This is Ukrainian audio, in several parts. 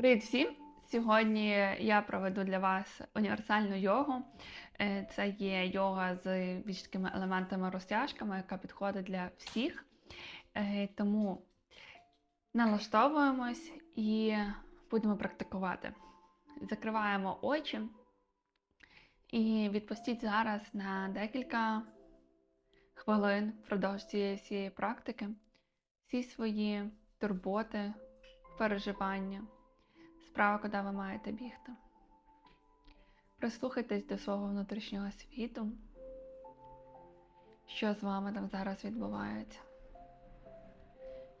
Привіт всім! Сьогодні я проведу для вас універсальну йогу. Е, Це є йога з більш такими елементами розтяжками, яка підходить для всіх. Е, Тому налаштовуємось і будемо практикувати. Закриваємо очі і відпустіть зараз на декілька хвилин впродовж цієї всієї практики всі свої турботи, переживання справа, куди ви маєте бігти. Прислухайтесь до свого внутрішнього світу, що з вами там зараз відбувається.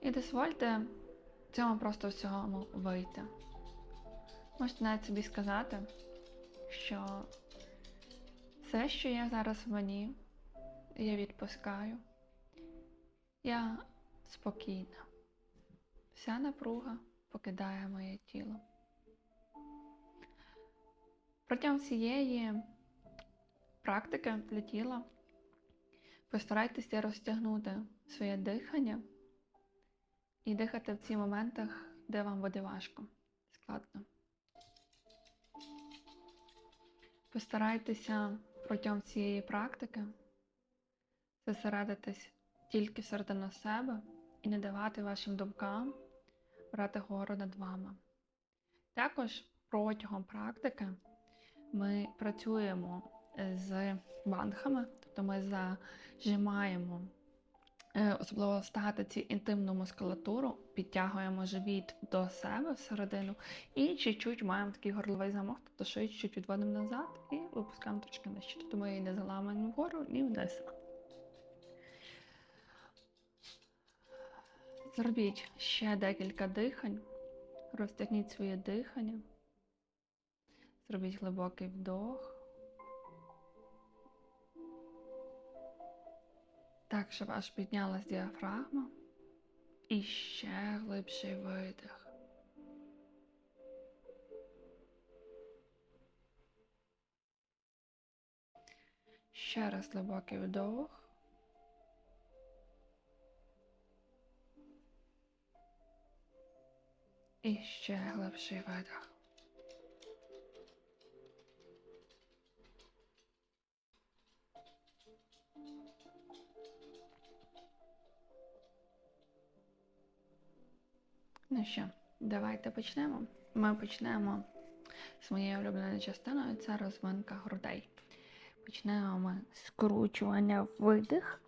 І дозвольте цьому просто всьому вийти. Можете навіть собі сказати, що все, що є зараз в мені, я відпускаю. Я спокійна. Вся напруга покидає моє тіло. Протягом всієї практики для тіла постарайтеся розтягнути своє дихання і дихати в цих моментах, де вам буде важко, складно. Постарайтеся протягом цієї практики зосередитись тільки всередину себе і не давати вашим думкам брати гору над вами. Також протягом практики ми працюємо з бандхами, тобто ми зажимаємо, е, особливо статиці інтимну мускулатуру, підтягуємо живіт до себе всередину і чуть-чуть маємо такий горловий замок, тобто шию чуть відводимо назад і випускаємо трошки нижче. Тобто ми її не заламуємо вгору ні вниз. Зробіть ще декілька дихань, розтягніть своє дихання. Зробіть глибокий вдох. Так, щоб аж піднялась діафрагма. І ще глибший видих. Ще раз глибокий вдох. І ще глибший видих. Ну що, давайте почнемо. Ми почнемо з моєю улюбленою частиною це розминка грудей. Почнемо ми з скручування видих,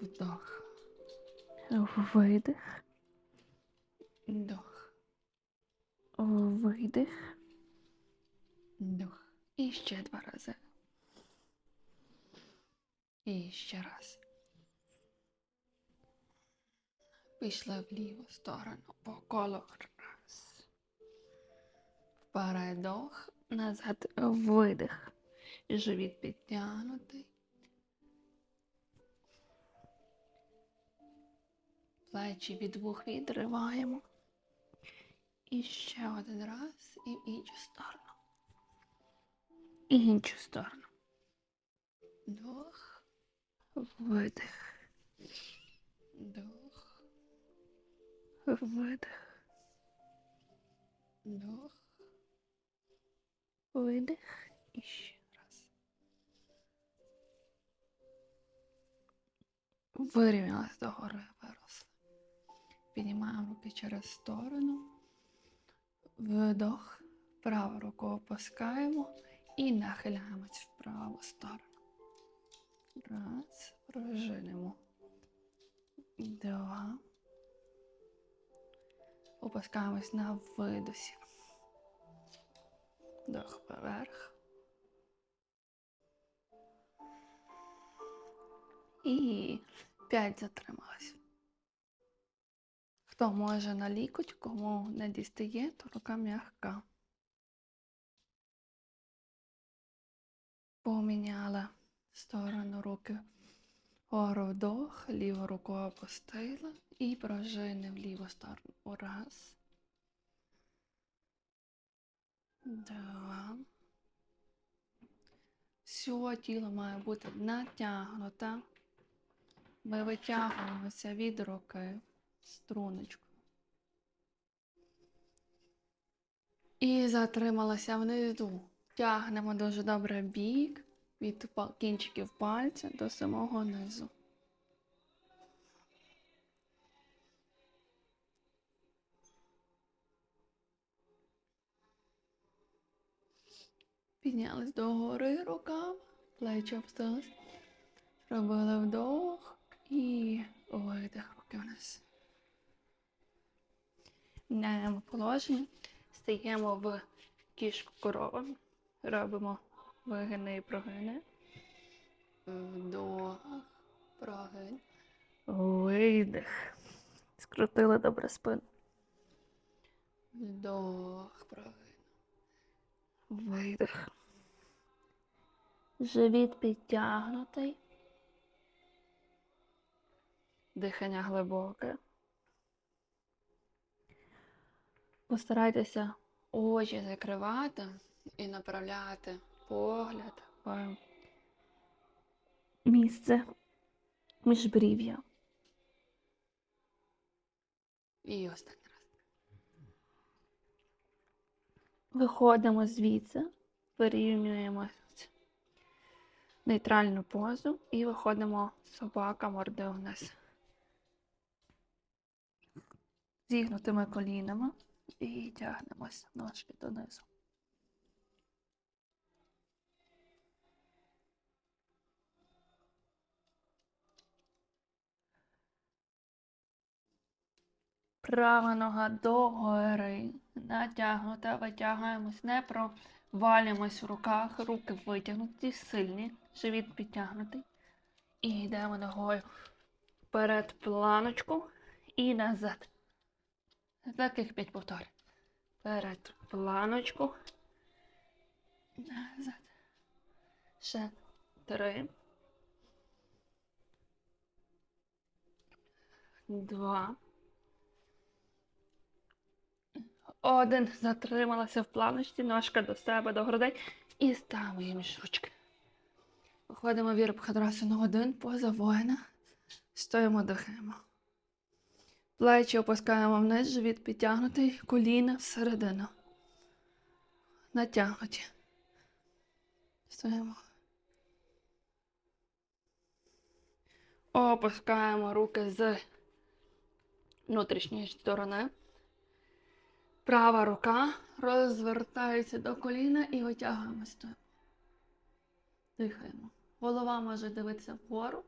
вдох, видих, вдох, видих, вдох. І ще два рази. І ще раз. Пішли в ліву сторону по колу. Раз. Впередох, назад видих. Живіт підтягнутий. Плечі від вух відриваємо. І ще один раз і в іншу сторону. І в іншу сторону. Вдох, видих. Вдох. Видих. Вдох. Видих. І ще раз. Вирівнялась догори виросли. Піднімаємо руки через сторону. Вдох. Праву руку опускаємо і нахиляємось в праву сторону. Раз. Пружинимо. Два. Опускаємось на видосі. Вдох вверх. І п'ять затрималась. Хто може на лікоть, кому не дістає, то рука м'яка. Поміняла сторону руки. Вгору вдох, ліву руку опустила і пружини в ліву сторону. Раз. Два. Все тіло має бути натягнуте. Ми витягуємося від руки струночку. І затрималася внизу. Тягнемо дуже добре бік від кінчиків пальця до самого низу. Піднялись догори руками, плечі опустились. Робили вдох і видих руки вниз. Міняємо положення, стаємо в кішку корова, робимо вигини і прогини. Вдох, прогин. Видих. Скрутили добре спину. Вдох, прогин. Видих. Живіт підтягнутий. Дихання глибоке. Постарайтеся очі закривати і направляти погляд в місце міжбрів'я. І останній раз. Виходимо звідси, вирівнюємо нейтральну позу і виходимо собака морди вниз. Зігнутими колінами і тягнемось ножки донизу. Права нога догори, натягнута, витягуємось, не провалюємось в руках, руки витягнуті, сильні, живіт підтягнутий. І йдемо ногою вперед планочку і назад. Таких п'ять повторів. Вперед планочку. Назад. Ще три. Два. Один. Затрималася в планочці, ножка до себе, до грудей. І ставимо її між ручки. Виходимо в Вірабхадрасану один, поза воїна. Стоїмо, дихаємо. Плечі опускаємо вниз, живіт підтягнутий, коліна всередину. Натягнуті. Стоїмо. Опускаємо руки з внутрішньої сторони. Права рука розвертається до коліна і витягуємо стоїмо. Дихаємо. Голова може дивитися вгору.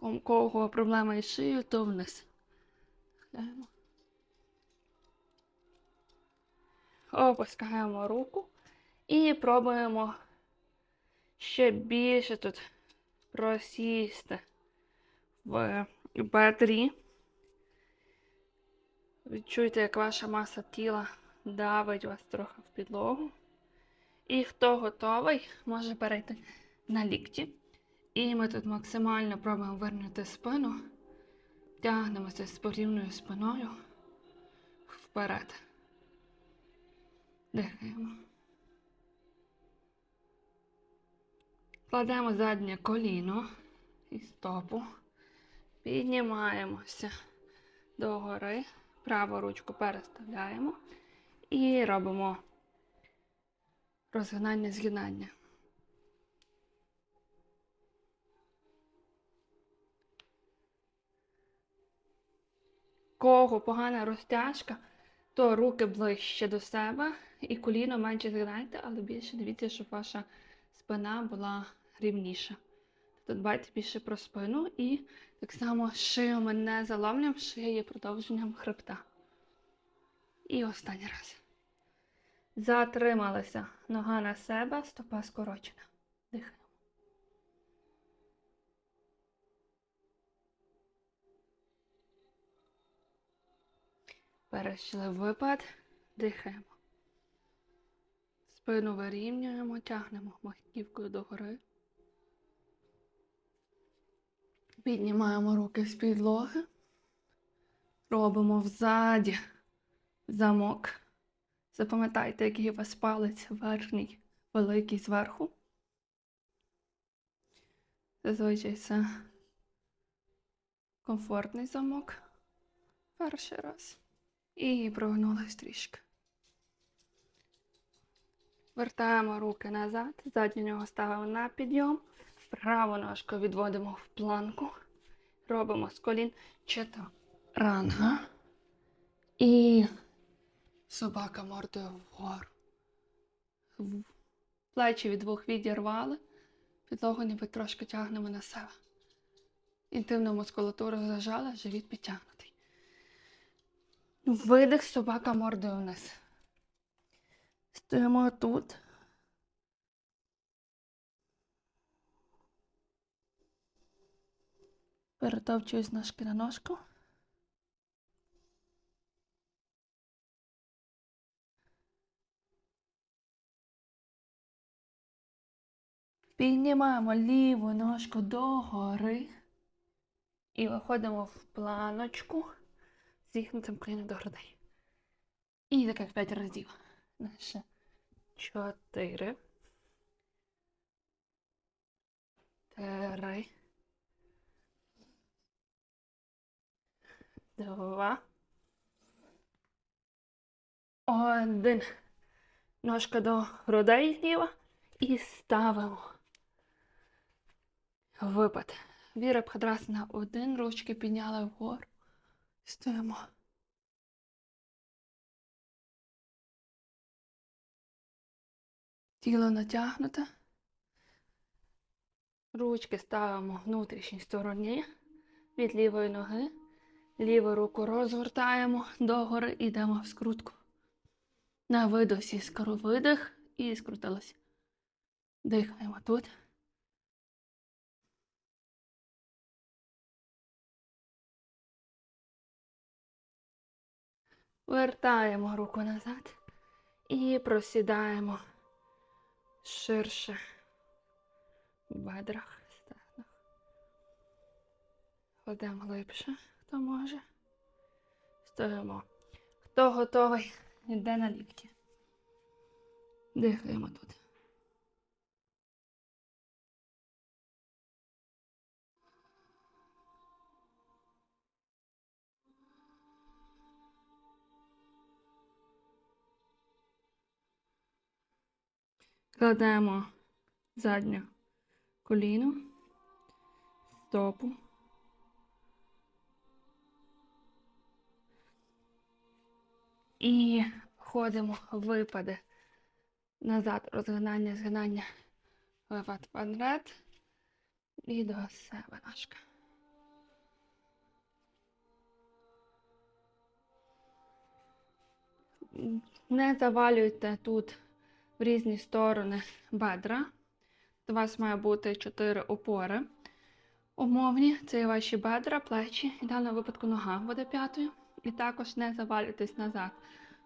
У кого проблема із шиєю, то вниз. Глянемо. Опускаємо руку і пробуємо ще більше тут просісти в бедрі. Відчуйте, як ваша маса тіла давить вас трохи в підлогу. І хто готовий, може перейти на лікті. І ми тут максимально пробуємо вирнути спину. Тягнемося з порівною спиною вперед. Дихаємо. Кладемо заднє коліно і стопу. Піднімаємося догори. Праву ручку переставляємо і робимо розгинання згинання. Кого погана розтяжка, то руки ближче до себе і коліно менше згинайте, але більше дивіться, щоб ваша спина була рівніша. Тобто дбайте більше про спину і так само шию ми не заломлюємо, шия є продовженням хребта. І останній раз. Затрималися. Нога на себе, стопа скорочена. Дихаємо. Перейшли випад. Дихаємо. Спину вирівнюємо, тягнемо маківкою догори. Піднімаємо руки з підлоги. Робимо взаді замок. Запам'ятайте, який у вас палець верхній, великий зверху. Зазвичай це комфортний замок. Перший раз. І прогнулись трішки. Вертаємо руки назад, задню ногу ставимо на підйом, праву ножку відводимо в планку, робимо з колін чатуранга і собака мордою вгору. Плечі від двох відірвали, підлогу ніби трошки тягнемо на себе. Інтимну мускулатуру зажали, живіт підтягнутий. Видих, собака мордою вниз. Стоїмо тут. Перетовчуюсь ножки на ножку. Піднімаємо ліву ножку догори і виходимо в планочку з зігнутим коліном до грудей. І таких п'ять разів. Наше чотири. Три. Два. Один. Ножка до грудей зліва. І ставимо. Випад. Віра на один, ручки підняли вгору. Стоїмо. Тіло натягнуте. Ручки ставимо внутрішній стороні від лівої ноги. Ліву руку розгортаємо догори йдемо в скрутку. На видосі скоро видих і скрутилося. Дихаємо тут. Вертаємо руку назад і просідаємо ширше в бедрах, стегнах. Кладемо глибше, хто може. Стоїмо. Хто готовий, йде на лікті. Дихаємо тут. Кладемо заднє коліно, стопу. І ходимо випади назад, розгинання, згинання, випад вперед і до себе ножка. Не завалюйте тут в різні сторони бедра. У вас має бути 4 опори. Умовні це ваші бедра, плечі, і в даному випадку нога буде п'ятою. І також не завалюйтесь назад.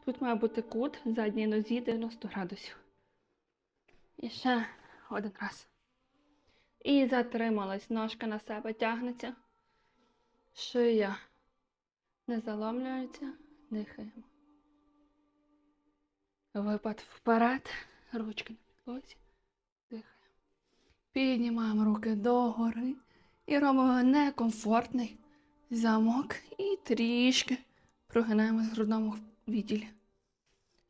Тут має бути кут задній нозі 90 градусів. І ще один раз. І затрималась. Ножка на себе тягнеться. Шия не заломлюється. Дихаємо. Випад вперед. Ручки на підлозі. Дихаємо. Піднімаємо руки догори. І робимо некомфортний замок. І трішки прогинаємось в грудному відділі.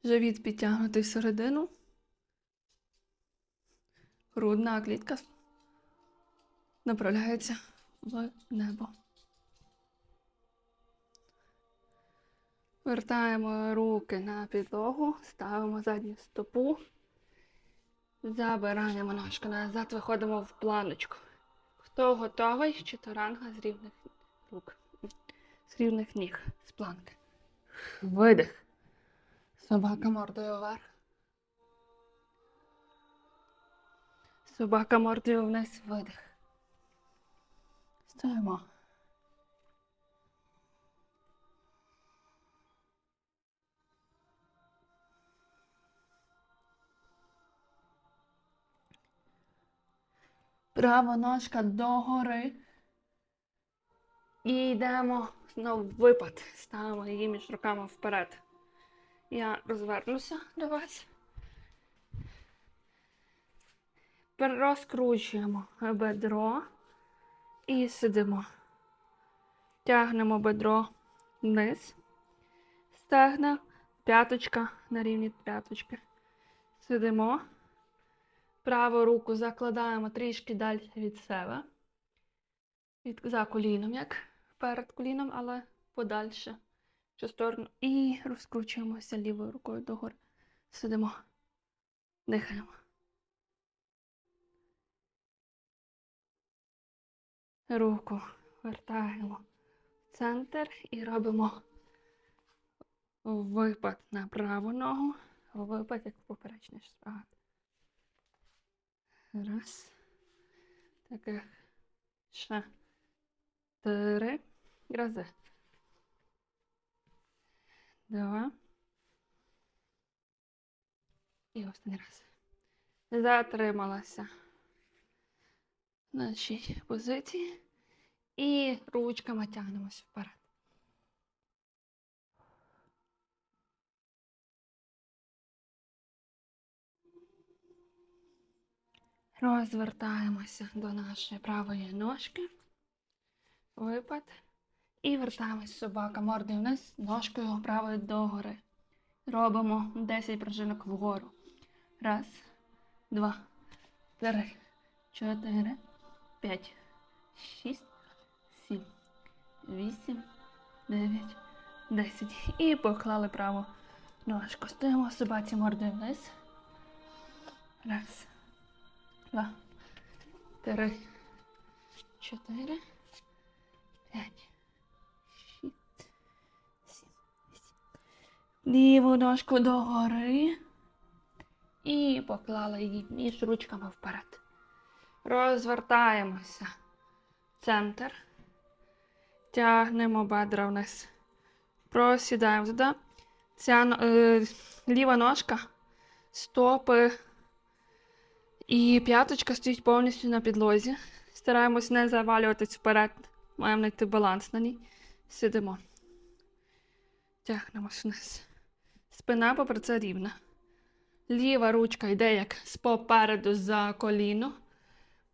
Живіт підтягнутий всередину. Грудна клітка направляється в небо. Вертаємо руки на підлогу, ставимо задню стопу, забираємо ножку назад, виходимо в планочку. Хто готовий? Чотиранга з рівних рук, з рівних ніг, з планки. Видих. Собака мордою вверх. Собака мордою вниз, видих. Стоїмо. Права ножка догори. І йдемо знову в випад. Ставимо її між руками вперед. Я розвернуся до вас. Розкручуємо бедро і сидимо. Тягнемо бедро вниз. Стегна, п'яточка на рівні п'яточки. Сидимо. Праву руку закладаємо трішки далі від себе. Від, за коліном, як перед коліном, але подальше в цю сторону. І розкручуємося лівою рукою догори. Сидимо. Дихаємо. Руку вертаємо в центр і робимо випад на праву ногу, випад як поперечний шпагат. Раз. Таких ще три рази. Два. І останній раз. Затрималася в нашій позиції. І ручками тягнемося вперед. Розвертаємося до нашої правої ножки. Випад. І вертаємось собака мордою вниз, ножкою правою догори. Робимо 10 пружинок вгору. Раз, два, три, чотири, п'ять, шість, сім, вісім, дев'ять, десять. І поклали праву ножку. Стоїмо собаці мордою вниз. Раз, два, три, чотири, п'ять, Ліву ножку догори. І поклали її між ручками вперед. Розвертаємося. Центр. Тягнемо бедра вниз. Просідаємо туди. Ця е, ліва ножка, стопи і п'яточка стоїть повністю на підлозі. Стараємось не завалюватись вперед. Маємо знайти баланс на ній. Сидимо. Тягнемось вниз. Спина попри це рівна. Ліва ручка йде як попереду за коліно.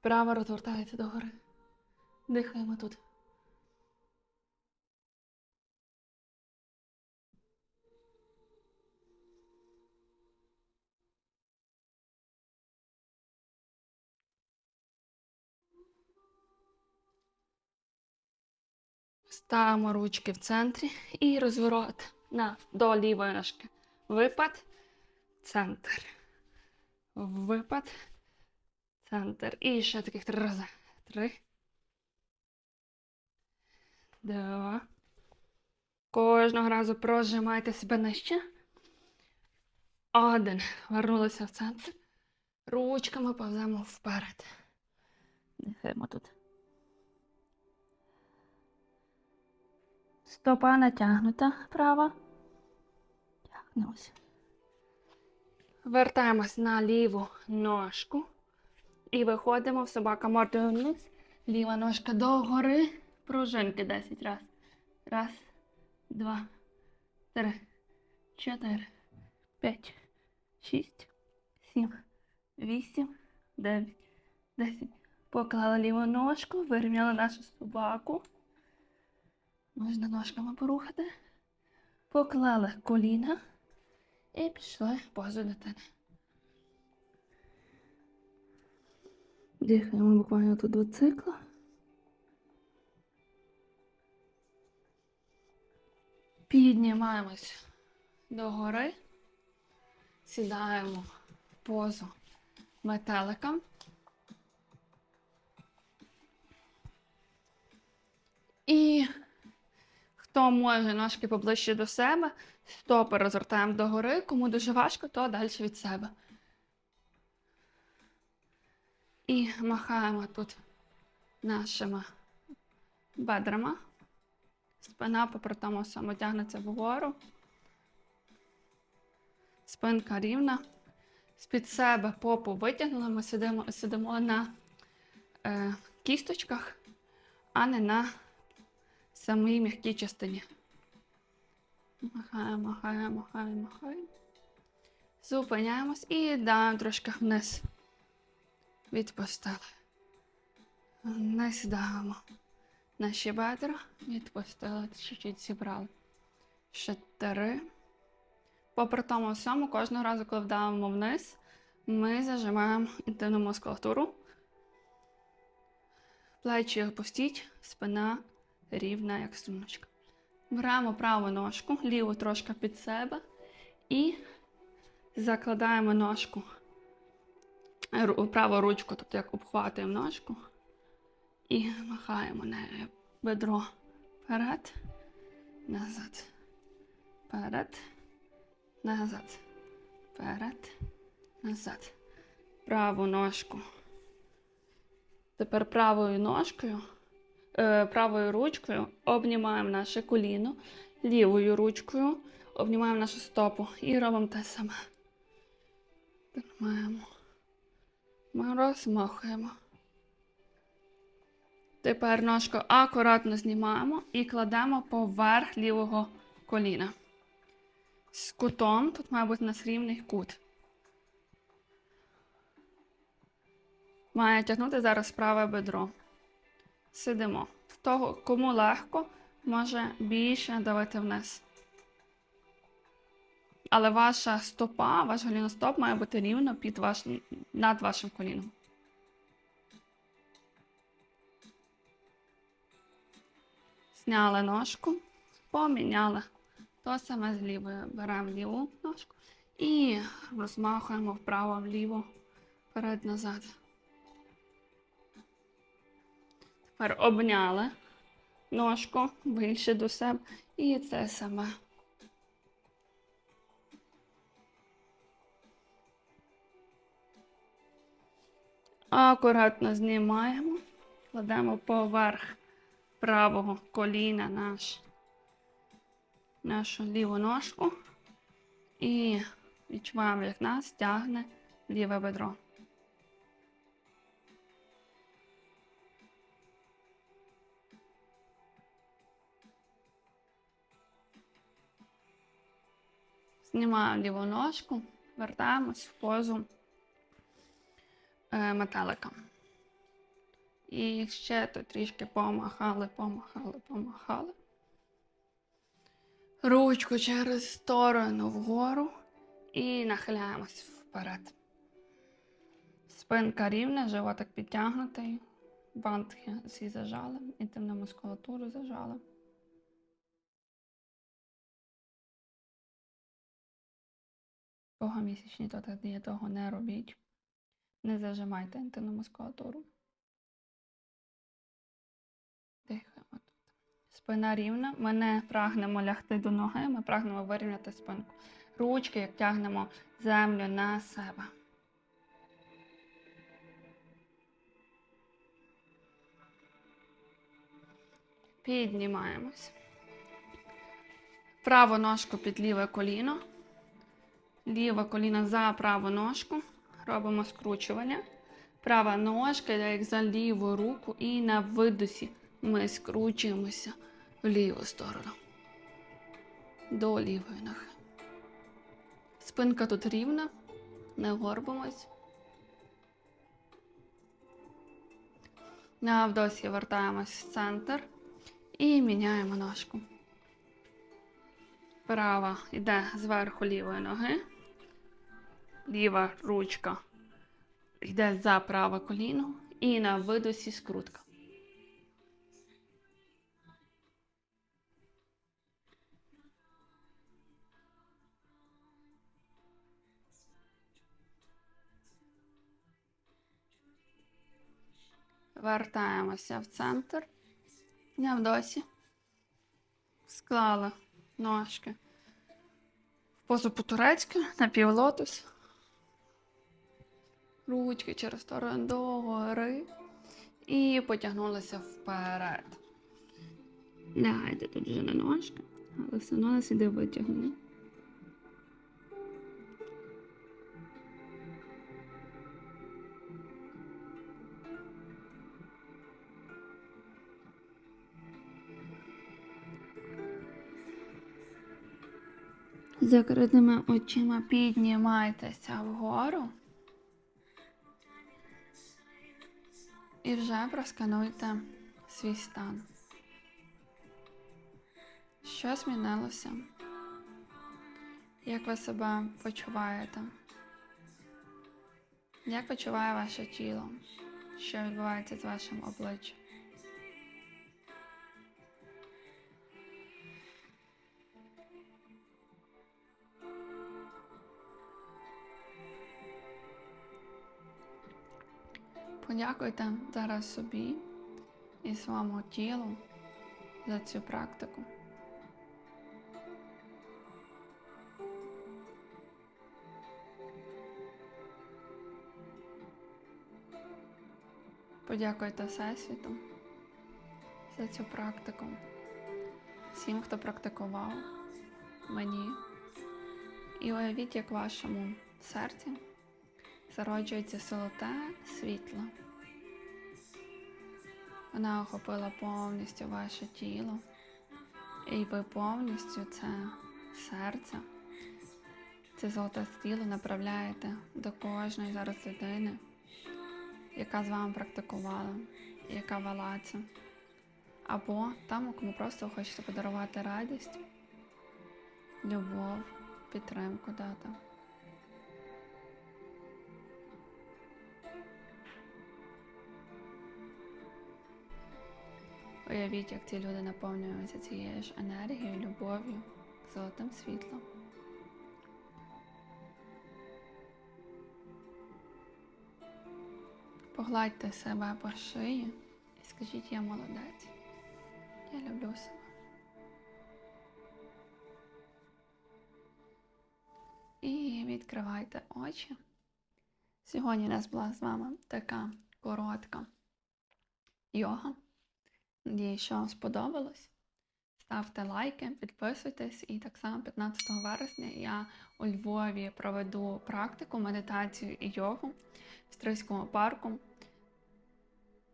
Права розвертається догори. Дихаємо тут. Ставимо ручки в центрі і розворот на до лівої ножки. Випад, центр. Випад, центр. І ще таких три рази. Три. Два. Кожного разу прожимайте себе нижче. Один. Вернулися в центр. Ручками повземо вперед. Дихаємо тут. Стопа натягнута права. Тягнемося. Вертаємось на ліву ножку. І виходимо в собака мордою вниз. Ліва ножка догори. Пружинки 10 раз. Раз, два, три, чотири, п'ять, шість, сім, вісім, дев'ять, десять. Поклали ліву ножку, вирівняли нашу собаку. Можна ножками порухати. Поклали коліна і пішли позу дитини. Дихаємо буквально тут до цикла. Піднімаємось догори, сідаємо в позу метелика. І хто може ножки поближче до себе, стопи розвертаємо догори. Кому дуже важко, то далі від себе. І махаємо тут нашими бедрами. Спина попри тому само тягнеться вгору. Спинка рівна. З-під себе попу витягнули. Ми сидимо, сидимо на е, кісточках, а не на самій м'якій частині. Махаємо, махаємо, махаємо, махаємо. Зупиняємось і даємо трошки вниз. Відпустили. Не сідаємо. Наші бедра відпустили, чуть-чуть зібрали. Ще три. Попри тому всьому, кожного разу, коли вдаємо вниз, Ми зажимаємо інтимну мускулатуру. Плечі опустіть, спина рівна, як струночка. Беремо праву ножку, ліву трошки під себе і закладаємо ножку, праву ручку, тобто як обхватуємо ножку і махаємо нею бедро вперед, назад, вперед, назад, вперед, назад. Праву ножку. Тепер правою ножкою, правою ручкою обнімаємо наше коліно, лівою ручкою обнімаємо нашу стопу і робимо те саме. Тримаємо. Розмахуємо. Тепер ножку акуратно знімаємо і кладемо поверх лівого коліна. З кутом тут має бути у нас рівний кут. Має тягнути зараз праве бедро. Сидимо. Того, кому легко, може більше давити вниз. Але ваша стопа, ваш голіностоп має бути рівно під ваш, над вашим коліном. Зняли ножку, поміняли. То саме з лівою. Беремо ліву ножку і розмахуємо вправо-вліво, вперед-назад. Тепер обняли ножку більше до себе. І це саме. Акуратно знімаємо, кладемо поверх правого коліна наш, нашу ліву ножку і відчуваємо, як нас тягне ліве бедро. Знімаємо ліву ножку, вертаємось в позу е, метелика. І ще тут трішки помахали, помахали, помахали. Ручку через сторону вгору і нахиляємось вперед. Спинка рівна, животик підтягнутий. Бантки всі зажали, інтимну мускулатуру зажали. Кого місячні, то тоді того не робіть. Не зажимайте інтимну мускулатуру. Дихаємо тут. Спина рівна. Ми не прагнемо лягти до ноги, ми прагнемо вирівняти спинку. Ручки, як тягнемо землю на себе. Піднімаємось. Праву ножку під ліве коліно. Ліве коліно за праву ножку. Робимо скручування. Права ножка як за ліву руку, і на видосі ми скручуємося в ліву сторону. До лівої ноги. Спинка тут рівна, не горбимось. На вдосі вертаємось в центр і міняємо ножку. Права йде зверху лівої ноги. Ліва ручка йде за праве коліно і на видосі скрутка. Вертаємося в центр. Не в досі. Склали ножки в позу по-турецьки, на півлотос. Ручки через сторону догори. І потягнулися вперед. Лягайте тут вже на ножки, але все одно нас іде витягнення. Закритими очима піднімайтеся вгору. І вже проскануйте свій стан. Що змінилося? Як ви себе почуваєте? Як відчуває ваше тіло? Що відбувається з вашим обличчям? Подякуйте зараз собі і своєму тілу за цю практику. Подякуйте Всесвіту за цю практику. Всім, хто практикував, мені. І уявіть, як вашому серці зароджується золоте світло. Вона охопила повністю ваше тіло, і ви повністю це серце, це золоте тіло направляєте до кожної зараз людини, яка з вами практикувала, яка вела це. Або тому, кому просто хочете подарувати радість, любов, підтримку дати. Уявіть, як ці люди наповнюються цією ж енергією, любов'ю, золотим світлом. Погладьте себе по шиї і скажіть, я молодець. Я люблю себе. І відкривайте очі. Сьогодні у нас була з вами така коротка йога. Надіюсь, що вам сподобалось. Ставте лайки, підписуйтесь. І так само 15 вересня я у Львові проведу практику, медитацію і йогу в Стрийському парку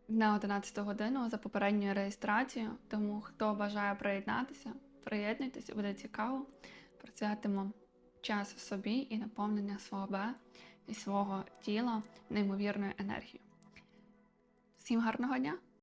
на 11 годину за попередньою реєстрацією. Тому хто бажає приєднатися, приєднуйтесь, буде цікаво. Працюватимемо час собі і наповнення свого і свого тіла неймовірною енергією. Всім гарного дня!